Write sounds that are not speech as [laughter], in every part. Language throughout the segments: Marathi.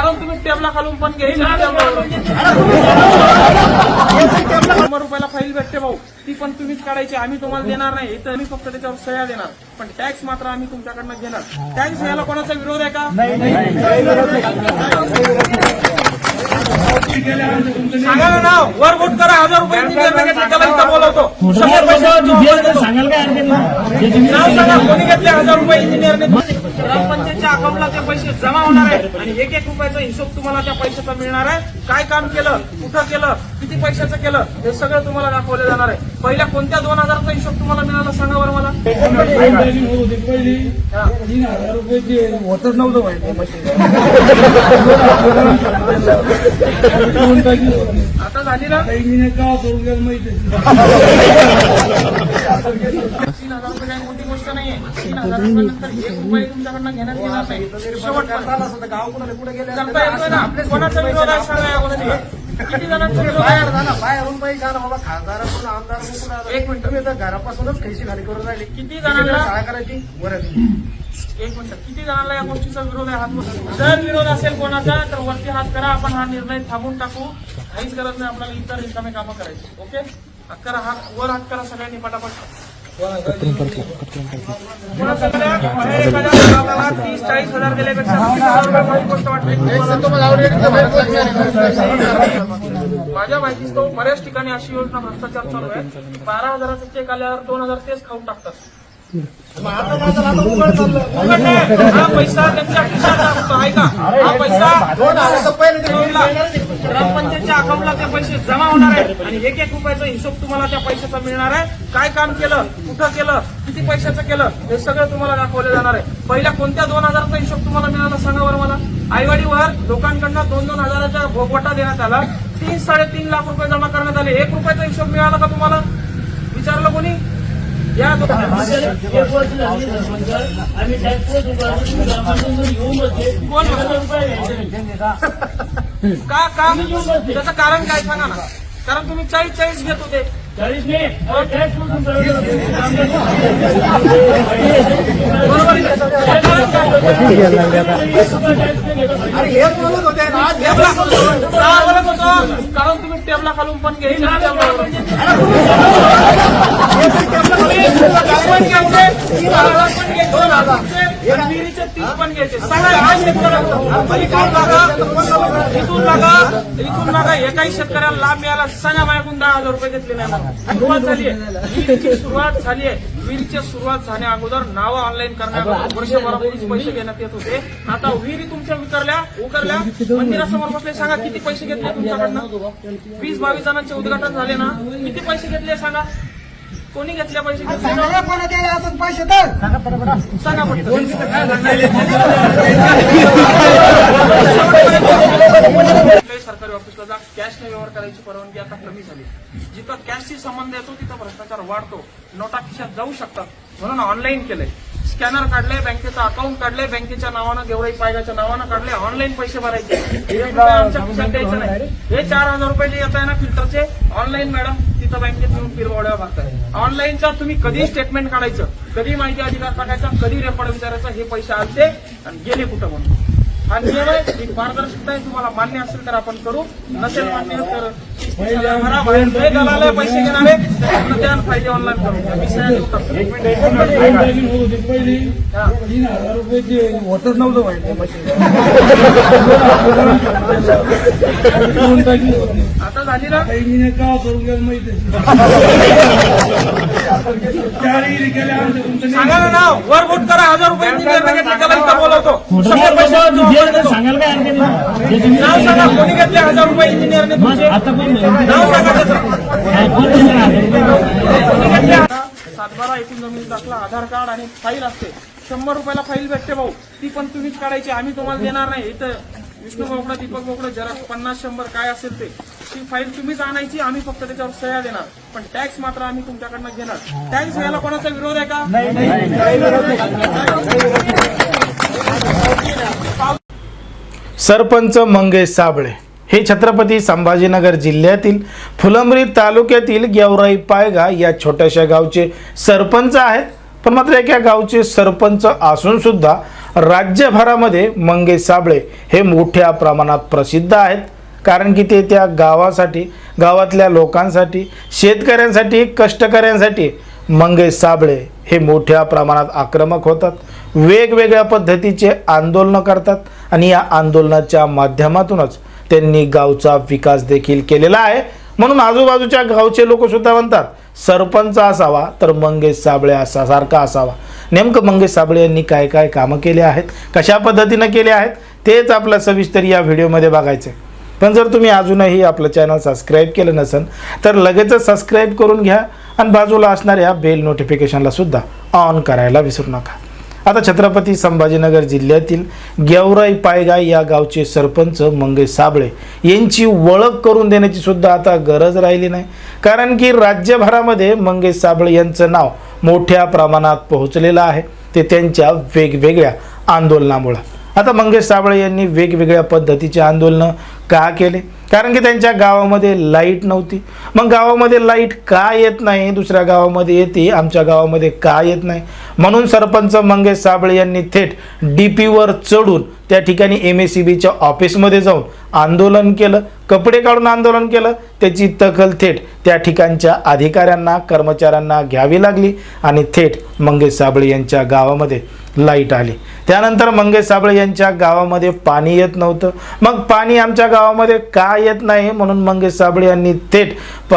कारण तुम्ही टेबला खालून पण घ्यायची शंभर [laughs] रुपयाला फाईल भेटते भाऊ. ती पण तुम्हीच काढायची. आम्ही तुम्हाला देणार नाही. इथं आम्ही फक्त त्याच्यावर सह्या देणार. पण टॅक्स मात्र आम्ही तुमच्याकडनं घेणार. टॅक्स घ्यायला कोणाचा विरोध आहे का? सांगा ना वर वोट करा. हजार रुपये बोलवतो. शंभर पैसे सांगाल काय हरकत नाही. नाव सांगा. कोणी घेतले हजार रुपये इंजिनियरने ग्रामपंचायतच्या अकाउंटला ते पैसे जमा होणार आहे आणि एक एक रुपयाचा हिशोब तुम्हाला त्या पैशाचा मिळणार आहे. काय काम केलं? कुठं केलं? किती पैशाचं केलं? हे सगळं तुम्हाला दाखवलं जाणार आहे. पहिल्या कोणत्या दोन हजारचा हिशोब तुम्हाला मिळाला सांगा बरं मला. पहिली. तीन हजार रुपये ते होतच नव्हतं माहिती आता झाली ना का सोडून माहिती तीन हजार रुपये काही मोठी गोष्ट नाहीये तीन हजार रुपयानंतर एक रुपये तुमच्याकडनं घेण्यात येणार नाही करता येतोय ना कोणाचा विरोध आहे सांगा या किती जणांचा विरोध आहे आमदार एक मिनिट. तुम्ही घरापासूनच खैशी खाली करून राहिले किती जणांना काय करायची वरती एक मिनिट किती जणांना या गोष्टीचा विरोध आहे हात वर- जर विरोध असेल कोणाचा तर वरती हात करा आपण हा निर्णय थांबून टाकू काहीच गरज नाही आपल्याला इतर रिकामे कामं करायची ओके हात करा हात वर हात करा सगळ्यांनी पटापट. तीस चाळीस हजार दिल्यापेक्षा माझ्या माहितीच तो बऱ्याच ठिकाणी अशी योजना भ्रष्टाचार चालू आहे. बारा हजाराचा चेक आल्यावर दोन हजार तेच खाऊन टाकतात. हा पैसा त्यांच्या खिशात असतो ऐका. हा पैसा ग्रामपंचायतच्या अकाउंटला ते पैसे जमा होणार आहे आणि एक एक रुपयाचा हिशोब तुम्हाला त्या पैशाचा मिळणार आहे काय काम केलं कुठं केलं किती पैशाचं केलं हे सगळं तुम्हाला दाखवलं जाणार आहे पहिल्या कोणत्या दोन हजाराचा हिशोब तुम्हाला मिळाला सांगा बरं मला आईवाडीवर लोकांकडनं दोन दोन हजाराचा भोगवटा देण्यात आला तीन साडेतीन लाख रुपये जमा करण्यात आले एक रुपयाचा हिशोब मिळाला का तुम्हाला विचारलं कोणी या दो- कोण का का त्याचं कारण काय सांगा ना. कारण तुम्ही चाळीस चाळीस घेत होते. बरोबर आहे. का? कारण काय? बोलत होते ना आज टेबला का बोलत होतो? कारण तुम्ही टेबला खालून पण घ्यायची. तीस पण घ्यायचे. शेतकऱ्याला इथून इथून एकाही शेतकऱ्याला लाभ मिळाला. सांगा बायकून दहा हजार रुपये घेतले नाही सुरुवात झाली आहे. सुरुवात झाली आहे. विहिरीची सुरुवात झाल्या अगोदर नावं ऑनलाईन करण्यात वर्षभरापूर्वीच पैसे घेण्यात येत होते. आता विहिरी तुमच्या विकरल्या उकरल्या मंदिरासमोर बसले. सांगा किती पैसे घेतले तुमच्याकडनं? वीस बावीस जणांचे उद्घाटन झाले ना? किती पैसे घेतले सांगा? कोणी घेतले? पैसे द्यायला असं पैसे तर? सांगा सरकारी ऑफिसला जा कॅशने व्यवहार करायची परवानगी आता कमी झाली. जिथं कॅशशी संबंध येतो तिथं भ्रष्टाचार वाढतो. नोटा खिशात जाऊ शकतात. म्हणून ऑनलाईन केलंय. स्कॅनर काढले बँकेचं अकाउंट काढले बँकेच्या नावानं गेवराई पायगाच्या नावानं काढले ऑनलाईन पैसे भरायचे. हे रुपये आमच्या खिशात द्यायचे नाही. हे चार हजार रुपये जे येत आहे ना फिल्टरचे ऑनलाईन मॅडम तिथं बँकेत येऊन फिरवड्या भरताय. ऑनलाईनचा तुम्ही कधी स्टेटमेंट काढायचं. कधी माहिती अधिकार टाकायचा कधी रेकॉर्ड विचारायचा हे पैसे आलते आणि गेले कुठं म्हणून. हा नियम आहे ही पारदर्शकता आहे तुम्हाला मान्य असेल तर आपण करू. नसेल मान्य तर दलाल पैसे घेणारे त्यांना फायदे ऑनलाईन करून. मी होतच नव्हतं आता झाली ना? इंजिनियर का सोडून गेलं माहिती [laughs] सांगा ना नाव. वर वोट करा. हजार रुपये इंजिनियर घेतले त्याला इथं बोलवतो? सांगाल काय नाव सांगा. कोणी घेतले हजार रुपये इंजिनियरने तुमचे? आता कोण नाव सांगा त्याचं. कोण सातबारा एकूण जमीन दाखला आधार कार्ड आणि फाईल असते. शंभर रुपयाला फाईल भेटते भाऊ. ती पण तुम्हीच काढायची. आम्ही तुम्हाला देणार नाही. इथं विष्णू बोकडा दीपक बोकडा जरा पन्नास शंभर काय असेल ते. ती फाईल तुम्हीच आणायची आम्ही फक्त त्याच्यावर सह्या देणार. पण टॅक्स मात्र आम्ही तुमच्याकडनं घेणार. टॅक्स घ्यायला कोणाचा विरोध आहे का? सरपंच मंगेश साबळे हे छत्रपती संभाजीनगर जिल्ह्यातील फुलंब्री तालुक्यातील गेवराई पायगा या छोट्याशा गावचे सरपंच आहेत. पण मात्र एका गावचे सरपंच असून सुद्धा राज्यभरामध्ये मंगेश साबळे हे मोठ्या प्रमाणात प्रसिद्ध आहेत. कारण की ते त्या गावासाठी गावातल्या लोकांसाठी शेतकऱ्यांसाठी कष्टकऱ्यांसाठी मंगेश साबळे हे मोठ्या प्रमाणात आक्रमक होतात. वेगवेगळ्या पद्धतीचे आंदोलनं करतात आणि या आंदोलनाच्या माध्यमातूनच त्यांनी गावचा विकास देखील केलेला आहे. म्हणून आजूबाजूच्या गावचे लोक सुद्धा म्हणतात सरपंच असावा तर मंगेश साबळे असा सारखा असावा. नेमकं मंगेश साबळे यांनी काय काय कामं केले आहेत कशा पद्धतीनं केले आहेत तेच आपलं सविस्तर या व्हिडिओमध्ये बघायचं आहे. पण जर तुम्ही अजूनही आपलं चॅनल सबस्क्राईब केलं नसेल तर लगेचच सबस्क्राईब करून घ्या आणि बाजूला असणाऱ्या बेल नोटिफिकेशनला सुद्धा ऑन करायला विसरू नका. आता छत्रपती संभाजीनगर जिल्ह्यातील गेवराई पायगाय या गावचे सरपंच मंगेश साबळे यांची ओळख करून देण्याची सुद्धा आता गरज राहिली नाही. कारण की राज्यभरामध्ये मंगेश साबळे यांचं नाव मोठ्या प्रमाणात पोहोचलेलं आहे. ते त्यांच्या वेगवेगळ्या आंदोलनामुळं. आता मंगेश साबळे यांनी वेगवेगळ्या पद्धतीचे आंदोलनं का केले? कारण की त्यांच्या गावामध्ये लाइट नव्हती. मग गावामध्ये लाइट का येत नाही? दुसऱ्या गावामध्ये येते आमच्या गावामध्ये का येत नाही? म्हणून सरपंच मंगेश साबळे यांनी थेट डी पीवर चढून त्या ठिकाणी एम एस सी बीच्या ऑफिसमध्ये जाऊन आंदोलन केलं. कपडे काढून आंदोलन केलं. त्याची दखल थेट त्या ठिकाणच्या अधिकाऱ्यांना कर्मचाऱ्यांना घ्यावी लागली आणि थेट मंगेश साबळे यांच्या गावामध्ये लाइट आली. त्यानंतर मंगेश साबळे यांच्या गावामध्ये पाणी येत नव्हतं. मग पाणी आमच्या गावामध्ये का येत नाही म्हणून मंगेश साबळे यांनी थेट प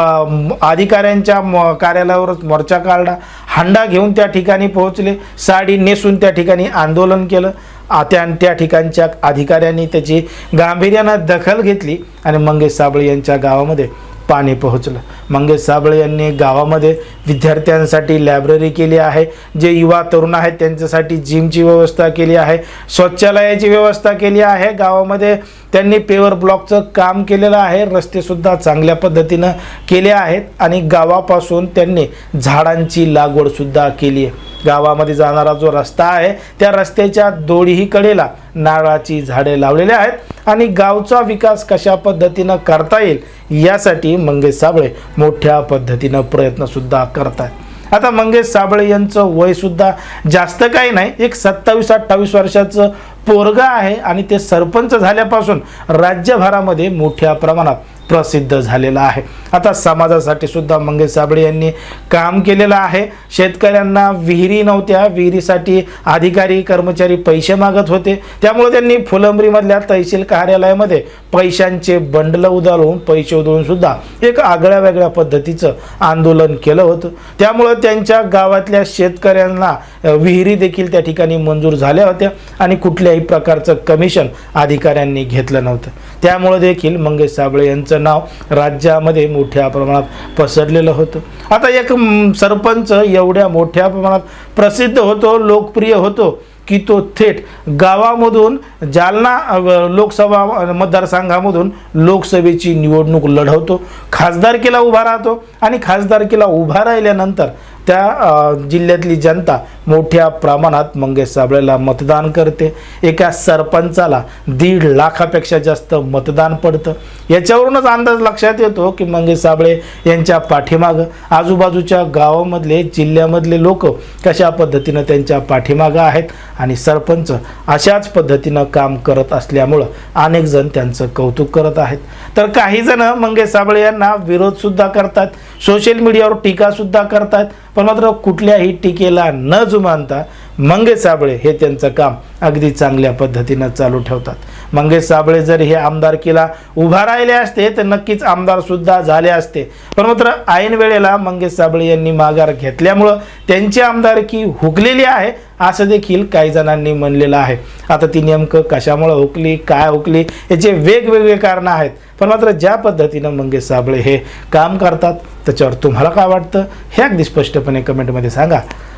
अधिकाऱ्यांच्या कार्यालयावरच मोर्चा काढला. हांडा घेऊन त्या ठिकाणी पोहोचले. साडी नेसून त्या ठिकाणी आंदोलन केलं. आ- त्या त्या ठिकाणच्या अधिकाऱ्यांनी त्याची गांभीर्यानं दखल घेतली आणि मंगेश साबळे यांच्या गावामध्ये पाणी पोहोचलं. मंगेश साबळे यांनी गावामध्ये विद्यार्थ्यांसाठी लायब्ररी केली आहे. जे युवा तरुण आहेत त्यांच्यासाठी जिमची व्यवस्था केली आहे. शौचालयाची व्यवस्था केली आहे. गावामध्ये त्यांनी पेवर ब्लॉकचं काम केलेलं आहे. रस्तेसुद्धा चांगल्या पद्धतीनं केले आहेत आणि गावापासून त्यांनी झाडांची लागवडसुद्धा केली आहे. गावामध्ये जाणारा जो रस्ता आहे त्या रस्त्याच्या दोन्ही कडेला नारळाची झाडे लावलेली आहेत आणि गावचा विकास कशा पद्धतीनं करता येईल यासाठी मंगेश साबळे मोठ्या पद्धतीनं प्रयत्नसुद्धा करत आहेत आता मंगेश साबळे यांचं वयसुद्धा जास्त काही नाही एक सत्तावीस अठ्ठावीस वर्षाचं पोरगा आहे आणि ते सरपंच झाल्यापासून राज्यभरामध्ये मोठ्या प्रमाणात प्रसिद्ध झालेला आहे. आता समाजासाठी सुद्धा मंगेश साबळे यांनी काम केलेलं आहे. शेतकऱ्यांना विहिरी नव्हत्या. विहिरीसाठी अधिकारी कर्मचारी पैसे मागत होते. त्यामुळे त्यांनी फुलंब्रीमधल्या तहसील कार्यालयामध्ये पैशांचे बंडलं उधळून पैसे उधळून सुद्धा एक आगळ्या वेगळ्या पद्धतीचं आंदोलन केलं होतं. त्यामुळं त्यांच्या गावातल्या शेतकऱ्यांना विहिरी देखील त्या ठिकाणी मंजूर झाल्या होत्या आणि कुठल्याही प्रकारचं कमिशन अधिकाऱ्यांनी घेतलं नव्हतं. त्यामुळे देखील मंगेश साबळे यांचं नाव राज्यामध्ये मोठ्या प्रमाणात पसरलेलं होतं. आता एक सरपंच एवढ्या मोठ्या प्रमाणात प्रसिद्ध होतो लोकप्रिय होतो की तो थेट गावामधून जालना लोकसभा मतदारसंघामधून लोकसभेची निवडणूक लढवतो. खासदारकीला उभा राहतो आणि खासदारकीला उभा राहिल्यानंतर त्या जिल्ह्यातली जनता मोठ्या प्रमाणात मंगेश साबळेला मतदान करते. एका सरपंचाला दीड लाखापेक्षा जास्त मतदान पडतं. याच्यावरूनच अंदाज लक्षात येतो की मंगेश साबळे यांच्या पाठीमागं आजूबाजूच्या गावामधले जिल्ह्यामधले लोक कशा पद्धतीनं त्यांच्या पाठीमागं आहेत आणि सरपंच अशाच पद्धतीनं काम करत असल्यामुळं अनेक जण त्यांचं कौतुक करत आहेत. तर काही जण मंगेश साबळे यांना विरोधसुद्धा करतात सोशल मीडियावर टीकासुद्धा करतात पण मात्र कुठल्याही टीकेला न जुमानता मंगेश साबळे हे त्यांचं काम अगदी चांगल्या पद्धतीनं चालू ठेवतात. मंगेश साबळे जर हे आमदारकीला उभा राहिले असते तर नक्कीच आमदार सुद्धा झाले असते. पण मात्र ऐन वेळेला मंगेश साबळे यांनी माघार घेतल्यामुळं त्यांची आमदारकी हुकलेली आहे असं देखील काही जणांनी म्हणलेलं आहे. आता ती नेमकं कशामुळं हुकली काय हुकली याचे वेगवेगळे कारणं आहेत. पण मात्र ज्या पद्धतीनं मंगेश साबळे हे काम करतात त्याच्यावर तुम्हाला काय वाटतं हे अगदी स्पष्टपणे कमेंटमध्ये सांगा.